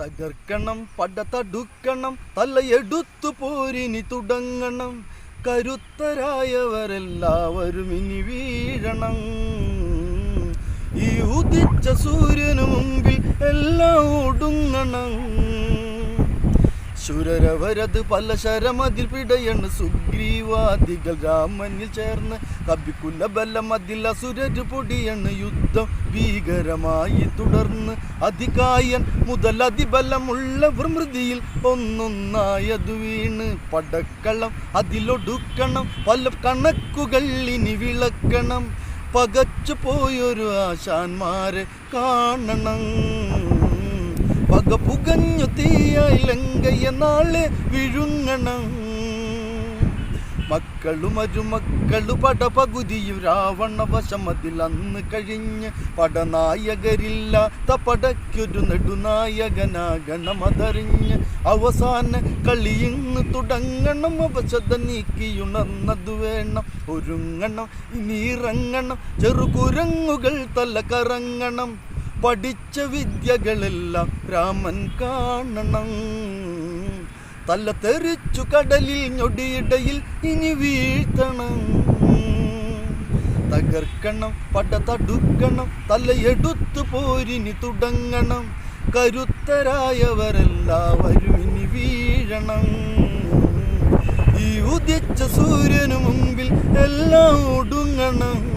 തകർക്കണം പട തടുക്കണം തലയെടുത്തു പോരിനി തുടങ്ങണം. കരുത്തരായവരെല്ലാവരും ഇനി വീഴണം. ഈ ഉദിച്ച സൂര്യനു മുമ്പിൽ എല്ലാം ഒടുങ്ങണം. ശുരരവരത് പല ശരമതിൽ പിടയണ്. സുഗ്രീവാദികൾ രാമനിൽ ചേർന്ന് കബിക്കുല ബലം അതിൽ അസുരര് പൊടിയണ്. യുദ്ധം ഭീകരമായി തുടർന്ന് അതികായൻ മുതൽ അതിബലമുള്ള വൃമൃതിയിൽ ഒന്നൊന്നായതു വീണ്. പടക്കളം അതിലൊടുക്കണം. പല കണക്കുകൾ ഇനി വിളക്കണം. പകച്ചു പോയൊരു ആശാന്മാരെ കാണണം. പക പുകഞ്ഞു തീയായി ലങ്കയ നാളെ വിഴുങ്ങണം. മക്കളും മരുമക്കളു പടപകുതിയും രാവണ വശമതിൽ അന്ന് കഴിഞ്ഞ് പടനായകരില്ലാത്ത പടയ്ക്കൊരു നെടുനായകനാകണമതറിഞ്ഞ് അവസാന കളിയിന്ന് തുടങ്ങണം. അവശത നീക്കിയുണർന്നതു വേണം. ഒരുങ്ങണം ഇനി ഇറങ്ങണം ചെറുകുരങ്ങുകൾ തല കറങ്ങണം. പഠിച്ച വിദ്യകളെല്ലാം രാമൻ കാണണം. തല തെറിച്ചു കടലിൽ ഞൊടിയിടയിൽ ഇനി വീഴ്ത്തണം. തകർക്കണം പട തടുക്കണം തലയെടുത്തു പോരിനി തുടങ്ങണം. കരുത്തരായവരെല്ലാവരും ഇനി വീഴണം. ഈ ഉദിച്ച സൂര്യനു മുമ്പിൽ എല്ലാം ഒടുങ്ങണം.